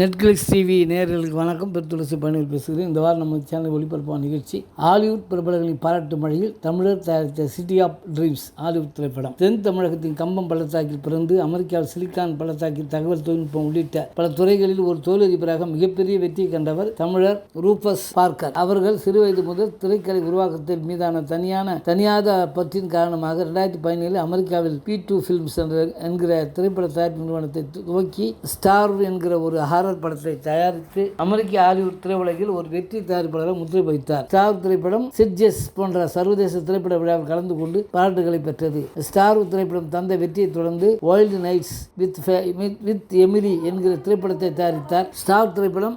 Netflix TV நேர்களுக்கு வணக்கம். பெருத்துளசி பணியில் பேசுகிறேன். இந்த வாரம் நம்ம சேனல் ஒளிபரப்பான நிகழ்ச்சி ஹாலிவுட் பிரபலங்களின் பாராட்டு மழையில் தமிழர் தயாரித்த சிட்டி ஆஃப் ட்ரீம்ஸ் ஹாலிவுட் திரைப்படம். தென் தமிழகத்தின் கம்பம் பள்ளத்தாக்கில் பிறந்து அமெரிக்காவில் சிலிக்கான் பள்ளத்தாக்கில் தகவல் தொழில்நுட்பம் உள்ளிட்ட பல துறைகளில் ஒரு தொழிலதிபராக மிகப்பெரிய வெற்றி கண்டவர் தமிழர் ரூபஸ் பார்க்கர். அவர்கள் சிறுவயது முதல் திரைக்கலை உருவாக்கத்தின் மீதான தனியான தனியாத பற்றின் காரணமாக ரெண்டாயிரத்தி பதினேழு அமெரிக்காவில் பி டூ ஃபிலிம்ஸ் என்ற என்கிற திரைப்பட தயாரிப்பு நிறுவனத்தை துவக்கி ஸ்டார் என்கிற ஒரு ஹாரர் படத்தை தயாரித்து அமெரிக்க ஹாலிவுட் திரையுலகில் ஒரு வெற்றி தயாரிப்பாளராக முத்திரை வைத்தார் ஸ்டார் திரைப்படம் சிட்ஜெஸ் போன்ற சர்வதேச திரைப்பட விழாவில் கலந்து கொண்டு பாராட்டுகளை பெற்றது. ஸ்டார் திரைப்படம் தந்த வெற்றியை தொடர்ந்து wild nights with with Emily என்கிற திரைப்படத்தை தயாரித்தார். ஸ்டார் திரைப்படம்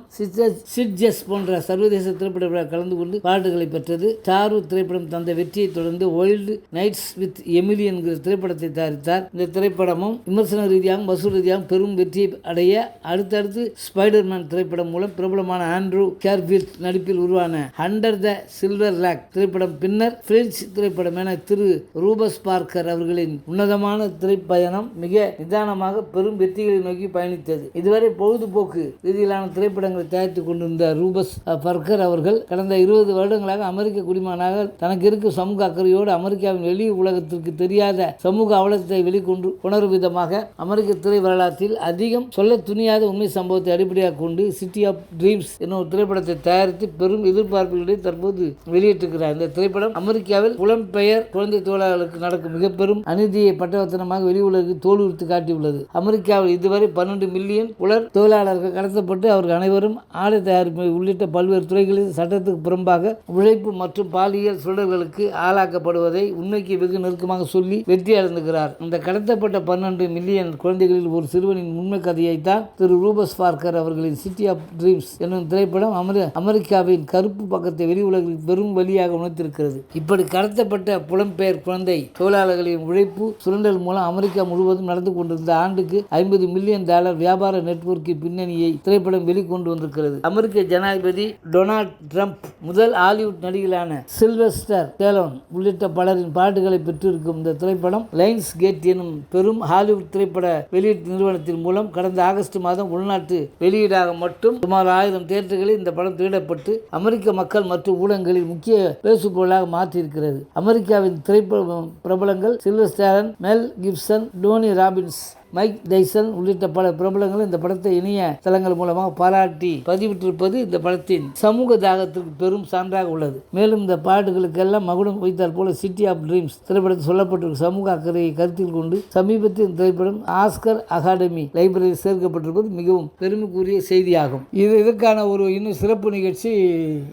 சிட்ஜெஸ் போன்ற சர்வதேச திரைப்பட விழா கலந்து கொண்டு பாராட்டுகளை பெற்றது. ஸ்டார் திரைப்படம் தந்த வெற்றியை தொடர்ந்து வைல்டு நைட்ஸ் வித் எமிலி என்கிற திரைப்படத்தை தயாரித்தார். இந்த திரைப்படமும் விமர்சன ரீதியாகவும் வசூல் ரீதியாகவும் பெரும் வெற்றியை அடைய அடுத்தடுத்து ஸ்பைடர்மேன் திரைப்படம் மூலம் பிரபலமான ஆண்ட்ரூ கேர்ஃபீல்ட் நடிப்பில் உருவான ஹண்டர் த சில்வர் லேக் திரைப்படம் பின்னர் பிரெஞ்சு திரைப்படம் என திரு ரூபஸ் பார்க்கர் அவர்களின் உன்னதமான திரைப்பயணம் மிக நிதானமாக பெரும் வெற்றிகளை நோக்கி பயணித்தது. இதுவரை பொழுதுபோக்கு ரீதியிலான திரைப்படங்களை தயாரித்துக் கொண்டிருந்த ரூபஸ் பர்கர் அவர்கள் கடந்த இருபது வருடங்களாக அமெரிக்க குடிமகனாக தனக்கு இருக்கும் சமூக அக்கறையோடு அமெரிக்காவின் வெளி உலகத்திற்கு தெரியாத சமூக அவலத்தை வெளிக்கொண்டு உணரும் விதமாக அமெரிக்க திரை வரலாற்றில் அதிகம் சொல்ல துணியாத உண்மை சம்பவத்தை அடிப்படையாக கொண்டு சிட்டி ஆஃப் ட்ரீம்ஸ் என்னும் ஒரு திரைப்படத்தை தயாரித்து பெரும் எதிர்பார்ப்புகளை தற்போது வெளியிட்டிருக்கிறார். இந்த திரைப்படம் அமெரிக்காவில் புலம்பெயர் குழந்தை தொழிலாளர்களுக்கு நடக்கும் மிக பெரும் அநீதியை பட்டவர்த்தனமாக வெளி உலகிற்கு தோல்வித்து காட்டியுள்ளது. அமெரிக்காவில் இதுவரை பன்னெண்டு மில்லியன் உலர் தொழிலாளர்கள் கடத்தப்பட்டு அவர்கள் அனைவரும் ஆடை தயாரிப்பு உள்ளிட்ட பல்வேறு துறைகளில் சட்டத்துக்கு புறம்பாக உழைப்பு மற்றும் பாலியல் சுழல்களுக்கு ஆளாக்கப்படுவதை உண்மைக்கு வெகு நெருக்கமாக சொல்லி வெற்றி அடைந்துகிறார் இந்த கடத்தப்பட்ட பன்னெண்டு மில்லியன் குழந்தைகளில் ஒரு சிறுவனின் உண்மை கதையைத்தான் திரு ரூபஸ் பார்க்கர் அவர்களின் சிட்டி ஆஃப் ட்ரீம்ஸ் என்னும் திரைப்படம் அமெரி அமெரிக்காவின் கருப்பு பக்கத்தை வெளி உலகில் பெரும் வழியாக உணர்த்திருக்கிறது. இப்படி கடத்தப்பட்ட புலம்பெயர் குழந்தை தொழிலாளர்களின் உழைப்பு சுரண்டல் மூலம் அமெரிக்கா முழுவதும் நடந்து கொண்டிருந்த ஆண்டுக்கு ஐம்பது மில்லியன் டாலர் வியாபார நெட்வொர்க்கின் பின்னணியை திரைப்படம் வெளிக்கொண்டு வந்திருக்கிறது. அமெரிக்க ஜனாதிபதி டொனால்ட் ட்ரம்ப் முதல் ஹாலிவுட் நடிகரான சில்வெஸ்டர் டேலோன் உள்ளிட்ட பலரின் பாட்டுகளை பெற்றிருக்கும் இந்த திரைப்படம் லைன்ஸ் கேட் எனும் பெரும் ஹாலிவுட் திரைப்பட வெளியீட்டு நிறுவனத்தின் மூலம் கடந்த ஆகஸ்ட் மாதம் உள்நாட்டு வெளியீடாக மட்டும் சுமார் ஆயிரம் தியேட்டர்களில் இந்த படம் திரையிடப்பட்டு அமெரிக்க மக்கள் மற்றும் ஊடகங்களில் முக்கிய பேசுபொருளாக மாற்றியிருக்கிறது. அமெரிக்காவின் திரைப்பட பிரபலங்கள் சில்வெஸ்டரன் Mel Gibson Tony Robbins Mike Tyson உள்ளிட்ட பல பிரபலங்கள் இந்த படத்தை இணைய தளங்கள் மூலமாக பாராட்டி பதிவிட்டிருப்பது இந்த படத்தின் சமூக தாகத்திற்கு பெரும் சான்றாக உள்ளது. மேலும் இந்த பாட்டுகளுக்கெல்லாம் மகுடம் வைத்தால் போல சிட்டி ஆஃப் ட்ரீம்ஸ் திரைப்படத்தில் சொல்லப்பட்டிருக்கும் சமூக அக்கறையை கருத்தில் கொண்டு சமீபத்தில் இந்த திரைப்படம் ஆஸ்கர் அகாடமி லைப்ரரியில் சேர்க்கப்பட்டிருப்பது மிகவும் பெருமைக்குரிய செய்தியாகும். இது இதற்கான ஒரு இன்னும் சிறப்பு நிகழ்ச்சி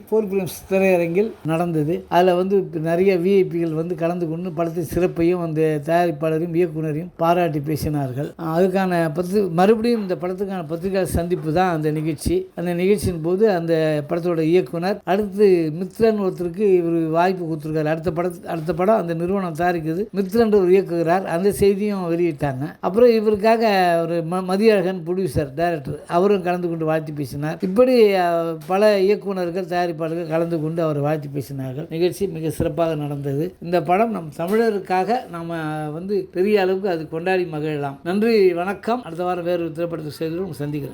ஃபோர் பிலிம்ஸ் திரையரங்கில் நடந்தது. அதில் வந்து நிறைய விஐபிகள் வந்து கலந்து கொண்டு படத்தின் சிறப்பையும் அந்த தயாரிப்பாளரையும் இயக்குனரையும் பாராட்டி பேசினார்கள். அதுக்கான பத்து மறுபடியும் இந்த படத்துக்கான பத்திரிகை சந்திப்பு தான் அந்த நிகழ்ச்சி. அந்த நிகழ்ச்சியின் போது அந்த படத்தோட இயக்குனர் அடுத்து மித்ரன் ஒருத்தருக்கு இவர் வாய்ப்பு கொடுத்துருக்காரு. அடுத்த படத்து அடுத்த படம் அந்த நிறுவனம் தயாரிக்குது மித்ரன் ஒரு இயக்குகிறார் அந்த செய்தியும் வெளியிட்டாங்க. அப்புறம் இவருக்காக ஒரு ம மதியழகன் ப்ரொடியூசர் டைரக்டர் அவரும் கலந்து கொண்டு வாழ்த்து பேசினார். இப்படி பல இயக்குனர்கள் தயாரிப்பாளர்கள் கலந்து கொண்டு அவர் வாழ்த்து பேசினார்கள். நிகழ்ச்சி மிக சிறப்பாக நடந்தது. இந்த படம் நம் தமிழருக்காக நாம் வந்து பெரிய அளவுக்கு அது கொண்டாடி மகிழலாம். நன்றி வணக்கம். அடுத்த வாரம் வேறு ஒரு திரைப்படத்தை செய்து சந்திக்கிறேன்.